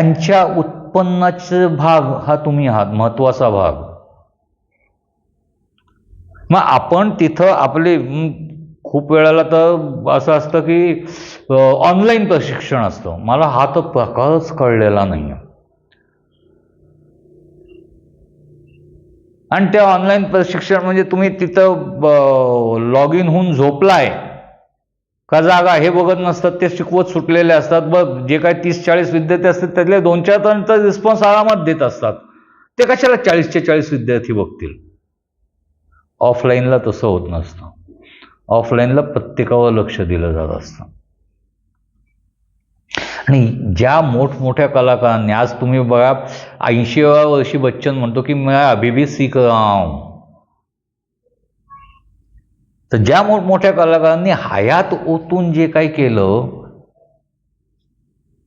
त्यांच्या उत्पन्नाचे भाग हा तुम्ही आहात महत्त्वाचा भाग. मग आपण तिथं आपले खूप वेळेला तर असं असतं की ऑनलाईन प्रशिक्षण असतं. मला हा तर प्रकारच कळलेला नाही आणि त्या ऑनलाईन प्रशिक्षण म्हणजे तुम्ही तिथं लॉग इन होऊन झोपलाय. का जागा हे बघत नसतात ते शिकवत सुटलेले असतात. बघ जे काय तीस चाळीस विद्यार्थी असतात त्यातले दोन चार जणांचा रिस्पॉन्स आरामात देत असतात. ते कशाला चाळीसचे चाळीस विद्यार्थी बघतील? ऑफलाईनला तसं होत नसतं. ऑफलाईनला प्रत्येकावर लक्ष दिलं जात असतं. आणि ज्या मोठमोठ्या कलाकारांनी आज तुम्ही बघा ऐंशीव्या वर्षी बच्चन म्हणतो की मी अभिबी सीख तर ज्या मोठमोठ्या कलाकारांनी हयात ओतून जे काही केलं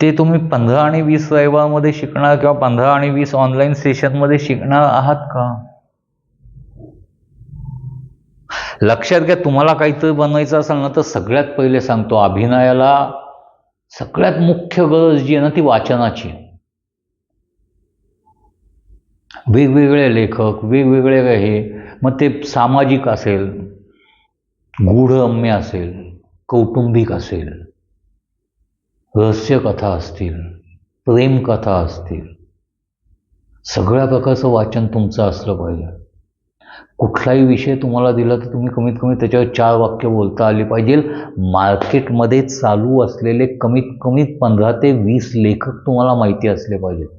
ते तुम्ही पंधरा आणि वीस रविवारमध्ये शिकणार किंवा पंधरा आणि वीस ऑनलाईन सेशनमध्ये शिकणार आहात का? लक्षात घ्या तुम्हाला काहीतरी बनवायचं असेल ना तर सगळ्यात पहिले सांगतो अभिनयाला सगळ्यात मुख्य गरज जी आहे ना ती वाचनाची. वेगवेगळे लेखक वेगवेगळे हे मग ते सामाजिक असेल गूढरम्य असेल कौटुंबिक असेल रहस्यकथा असतील प्रेमकथा असतील सगळ्या प्रकारचं वाचन तुमचं असलं पाहिजे. कुठलाही विषय तुम्हाला दिला तर तुम्ही कमीत कमी त्याच्यावर चार वाक्य बोलता आली पाहिजे. मार्केटमध्ये चालू असलेले कमीत कमी पंधरा ते वीस लेखक तुम्हाला माहिती असले पाहिजेत.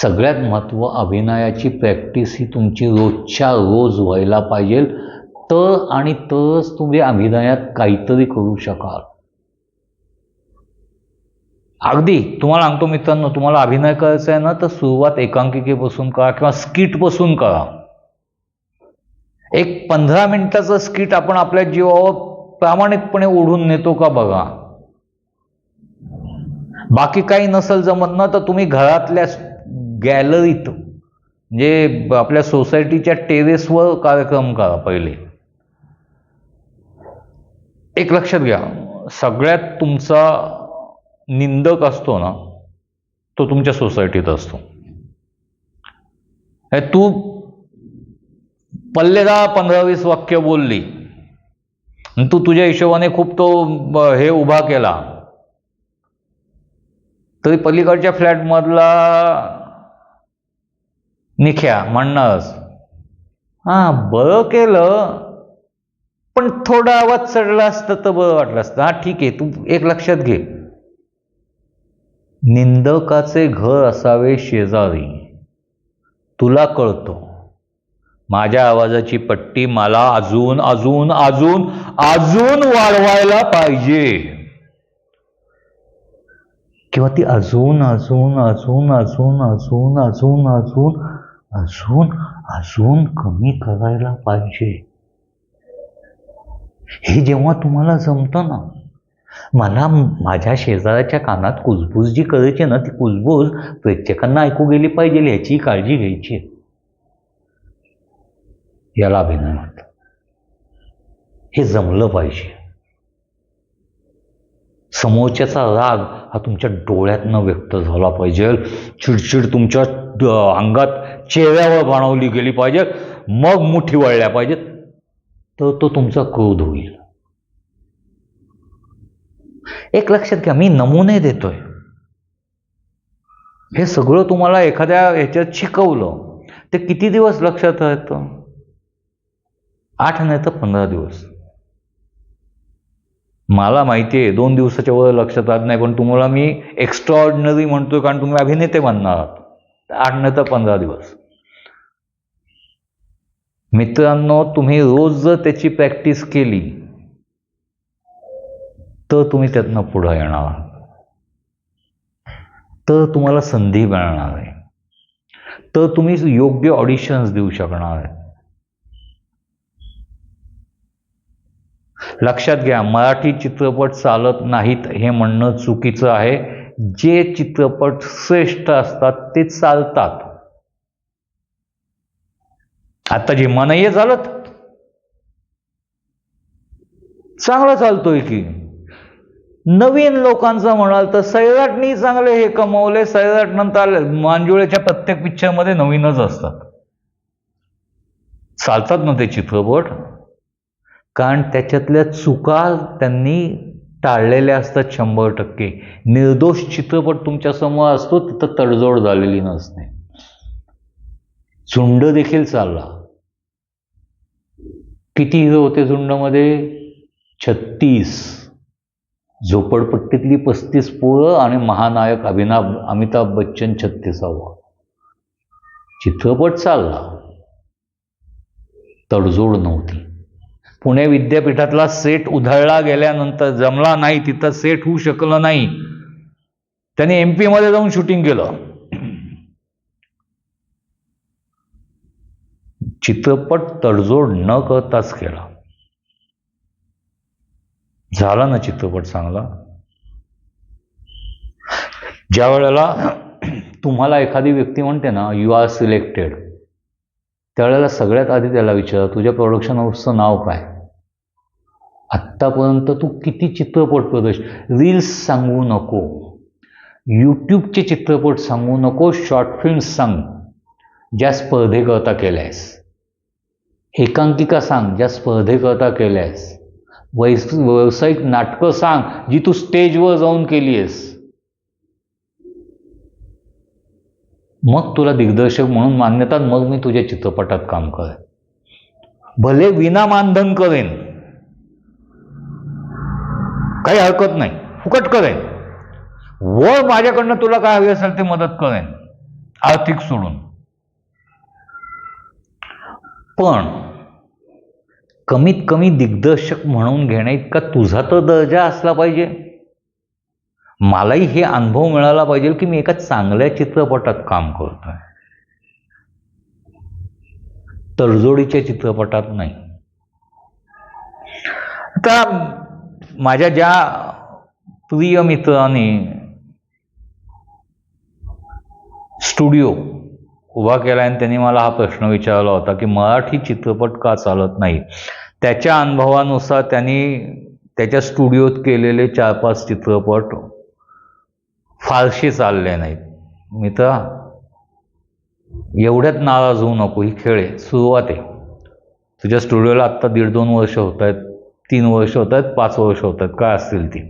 सगळ्यात महत्त्व अभिनयाची प्रॅक्टिस ही तुमची रोजच्या रोज व्हायला पाहिजे. तर आणि तरच तुम्ही अभिनयात काहीतरी करू शकाल. अगदी तुम्हाला सांगतो मित्रांनो तुम्हाला अभिनय करायचा आहे ना तर सुरुवात एकांकिकेपासून करा किंवा स्किटपासून करा. एक पंधरा मिनिटाचं स्किट आपण आपल्या जीवावर प्रामाणिकपणे ओढून नेतो का बघा? बाकी काही नसेल जमत ना तर तुम्ही घरातल्या गॅलरीत म्हणजे आपल्या सोसायटीच्या टेरेसवर कार्यक्रम करा पहिले. एक लक्षात घ्या सगळ्यात तुमचा निंदक असतो ना तो तुमच्या सोसायटीत असतो. हे तू पल्लेदा पंधरा वीस वाक्य बोलली तू तुझ्या हिशोबाने खूप तो हे उभा केला तरी पलीकडच्या फ्लॅटमधला निख्या म्हणणंच. हां बरं केलं पण थोडा आवाज चढला असतं तर बरं वाटलं असतं. हा ठीक आहे तू एक लक्षात घे. निंदकाचे घर असावे शेजारी. तुला कळतो. माझ्या आवाजाची पट्टी मला अजून अजून अजून अजून वाढवायला पाहिजे. किंवा ती अजून अजून अजून अजून अजून अजून अजून अजून अजून कमी करायला पाहिजे. हे जेव्हा तुम्हाला जमतं ना मला माझ्या शेजाऱ्याच्या कानात कुजबूज जी करायची ना ती कुजबूज प्रेक्षकांना ऐकू गेली पाहिजे याची काळजी घ्यायची. याला अभिनय म्हणतात हे जमलं पाहिजे. समोरच्याचा राग हा तुमच्या डोळ्यातनं व्यक्त झाला पाहिजे. चिडचिड तुमच्या अंगात चेहऱ्यावर बनवली गेली पाहिजे. मग मुठी वळल्या पाहिजेत. तर तो तुमचा क्रोध होईल. एक लक्षात घ्या मी नमुने देतोय. हे सगळं तुम्हाला एखाद्या ह्याच्यात शिकवलं. ते किती दिवस लक्षात राहतं आठ नाही तर पंधरा दिवस. मला माहिती आहे दोन दिवसाच्या वर लक्षात राहत नाही पण तुम्हाला मी एक्स्ट्रा ऑर्डिनरी म्हणतोय कारण तुम्ही अभिनेते बनणार आहात. आठ नाही तर पंधरा दिवस. मित्रांनो तुम्ही रोज जर त्याची प्रॅक्टिस केली तर तुम्ही त्यातनं पुढं येणार तर तुम्हाला संधी मिळणार आहे. तर तुम्ही योग्य ऑडिशन्स देऊ शकणार आहे. लक्षात घ्या मराठी चित्रपट चालत नाहीत हे म्हणणं चुकीचं आहे. जे चित्रपट श्रेष्ठ असतात ते चालतात. आता जे मनये चालत चांगला चालतोय की. नवीन लोकांचं म्हणाल तर सैराटनी चांगले हे कमवले सैराट नंतर मांजुळेच्या प्रत्येक पिक्चरमध्ये नवीनच असतात. चालतात ना ते चित्रपट? कारण त्याच्यातल्या चुका त्यांनी टाळलेल्या असतात शंभर टक्के. निर्दोष चित्रपट तुमच्यासमोर असतो तिथं तडजोड झालेली नसते. झुंड देखील चालला. किती हिरो होते झुंडमध्ये? छत्तीस. झोपडपट्टीतली पस्तीस पोरं आणि महानायक अभिनाभ अमिताभ बच्चन छत्तीसावा. चित्रपट चालला. तडजोड नव्हती. पुणे विद्यापीठातला सेट उधळला गेल्यानंतर जमला नाही तिथं सेट होऊ शकलं नाही. त्यांनी एममध्ये जाऊन शूटिंग केलं. चित्रपट तडजोड न करताच केला. झाला ना चित्रपट चांगला? ज्या वेळेला तुम्हाला एखादी व्यक्ती म्हणते ना यू आर सिलेक्टेड त्यावेळेला सगळ्यात आधी त्याला विचार तुझ्या प्रोडक्शन हाऊसचं नाव काय? आत्तापर्यंत तू किती चित्रपट प्रदर्श रील्स सांगू नको. यूट्यूबचे चित्रपट सांगू नको शॉर्ट फिल्म्स सांग ज्या स्पर्धेकरता केल्या आहेस एकांकिका सांग ज्या स्पर्धेकरता केल्या आहेस वैस व्यावसायिक नाटकं सांग जी तू स्टेजवर जाऊन केली आहेस मग तुला दिग्दर्शक म्हणून मान्यता मग मी तुझ्या चित्रपटात काम करेन. भले विना मानधन करेन. काही हरकत नाही. फुकट करेन. वर माझ्याकडनं तुला काय हवी असेल ते मदत करेन. आर्थिक सोडून. पण कमीत कमी दिग्दर्शक म्हणून घेण्या इतका तुझा तर दर्जा असला पाहिजे. मलाही हे अनुभव मिळाला पाहिजे की मी एका चांगल्या चित्रपटात काम करतोय. तडजोडीच्या चित्रपटात नाही. आता माझ्या ज्या प्रिय मित्राने स्टुडिओ उभा केला आणि त्यांनी मला हा प्रश्न विचारला होता की मराठी चित्रपट का चालत नाही? त्याच्या अनुभवानुसार त्यांनी त्याच्या स्टुडिओत केलेले चार पाच चित्रपट फारसे चालले नाहीत. मित्रा एवढ्यात नाराज होऊ नको ही खेळ आहे. सुरुवात आहे. तुझ्या स्टुडिओला आत्ता दीड दोन वर्ष होत आहेत. तीन वर्ष होतात पाच वर्ष होतात. काय असतील ती?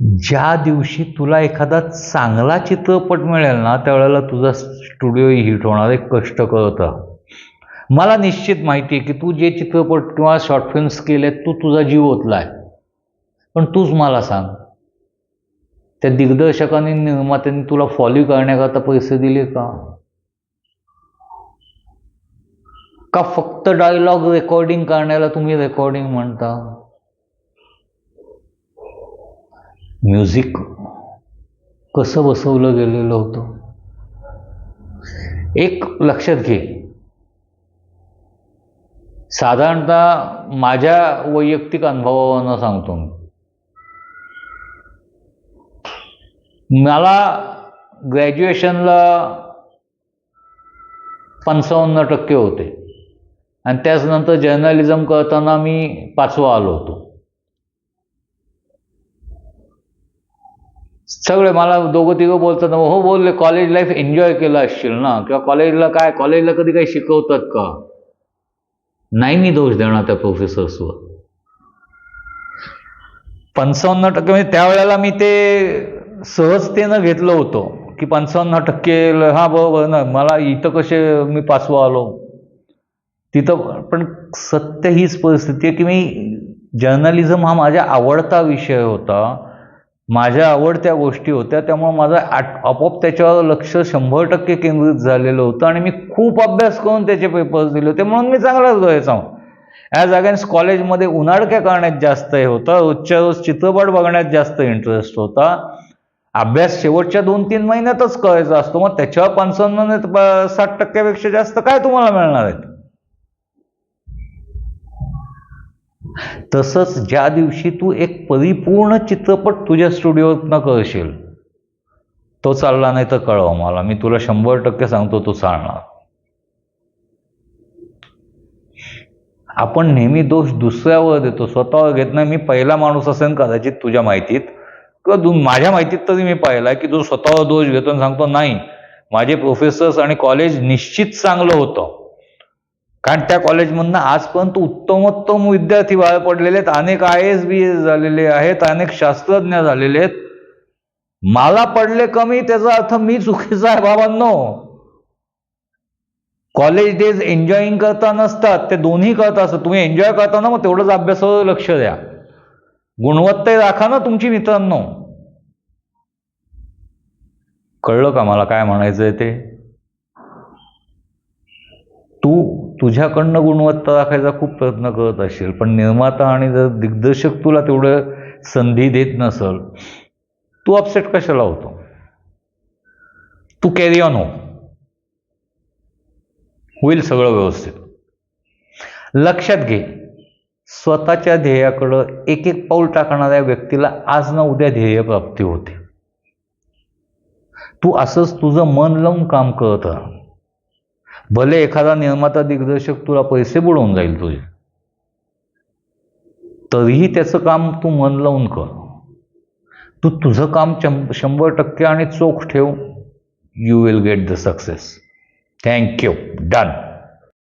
ज्या दिवशी तुला एखादा चांगला चित्रपट मिळेल ना त्यावेळेला तुझा स्टुडिओ हिट होणार आहे कष्ट करत मला निश्चित माहिती आहे की तू जे चित्रपट किंवा शॉर्ट फिल्म्स केले तू तुझा जीव ओतला आहे पण तूच मला सांग. त्या दिग्दर्शकांनी निर्मात्यांनी तुला फॉलो करण्याकरता पैसे दिले का? का फक्त डायलॉग रेकॉर्डिंग करण्याला तुम्ही रेकॉर्डिंग म्हणता? म्युझिक कसं बसवलं गेलेलं होतं? एक लक्षात घे. साधारणतः माझ्या वैयक्तिक अनुभवानं सांगतो मी. मला ग्रॅज्युएशनला पंचावन्न टक्के होते. आणि त्याचनंतर जर्नलिझम करताना मी पाचवा आलो होतो. सगळे मला दोघं तिघं बोलतात ना हो बोलले. कॉलेज लाईफ एन्जॉय केलं असशील ना? किंवा कॉलेजला काय? कॉलेजला कधी काही शिकवतात का? नाही मी दोष देणार त्या प्रोफेसर्सवर पंचावन्न टक्के म्हणजे त्यावेळेला मी ते सहजतेनं घेतलं होतं की पंचावन्न टक्के हा बरोबर ना. मला इथं कसे मी पाचवा आलो? तिथं पण सत्य हीच परिस्थिती आहे की मी जर्नलिझम हा माझा आवडता विषय होता. माझ्या आवडत्या गोष्टी होत्या. त्यामुळे माझं आट आपोआप त्याच्यावर लक्ष शंभर टक्के केंद्रित झालेलं होतं आणि मी खूप अभ्यास करून त्याचे पेपर्स दिले होते. म्हणून मी चांगलाच व्हायचा ॲज अगेन्स्ट कॉलेजमध्ये उन्हाळक्या करण्यात जास्त हे होतं. रोजच्या रोज चित्रपट बघण्यात जास्त इंटरेस्ट होता. अभ्यास शेवटच्या दोन तीन महिन्यातच करायचा असतो. मग त्याच्यावर पंचावन्न साठ टक्क्यापेक्षा जास्त काय तुम्हाला मिळणार आहेत? तसंच ज्या दिवशी तू एक परिपूर्ण चित्रपट तुझ्या स्टुडिओतनं करशील तो चालला नाही तर कळव मला. मी तुला शंभर टक्के सांगतो तो चालणार. आपण नेहमी दोष दुसऱ्यावर देतो स्वतःवर घेत नाही. मी पहिला माणूस असेल कदाचित तुझ्या माहितीत. किंवा माझ्या माहितीत तरी मी पाहिला की जो स्वतःवर दोष घेतो आणि सांगतो नाही माझे प्रोफेसर्स आणि कॉलेज निश्चित चांगलं होतं. कारण त्या कॉलेजमधनं आजपर्यंत उत्तमोत्तम विद्यार्थी बाहेर पडलेले आहेत अनेक आय एस बी एस झालेले आहेत अनेक शास्त्रज्ञ झालेले आहेत. मला पडले कमी त्याचा अर्थ मी चुकीचा आहे बाबांनो. कॉलेज डेज एन्जॉईंग करता नसतात ते दोन्ही करता असतात. तुम्ही एन्जॉय करता ना मग तेवढंच अभ्यासावर लक्ष द्या. गुणवत्ता राखा ना तुमची मित्रांनो. कळलं का मला काय म्हणायचं आहे ते? तू तुझ्याकडनं गुणवत्ता राखायचा खूप प्रयत्न करत असशील पण निर्माता आणि जर दिग्दर्शक तुला तेवढं संधी देत नसल तू अपसेट कशाला होतो? तू कॅरी ऑन हो. होईल सगळं व्यवस्थित. लक्षात घे स्वतःच्या ध्येयाकडं एक एक पाऊल टाकणाऱ्या व्यक्तीला आज ना उद्या ध्येय प्राप्ती होते. तू असंच तुझं मन लावून काम करत राहा. भले एखादा निर्माता दिग्दर्शक तुला पैसे बुडवून जाईल तुझे. तरीही त्याचं काम तू मन लावून कर. तू तुझं काम चं शंभर टक्के आणि चोख ठेव. You will get the success thank you done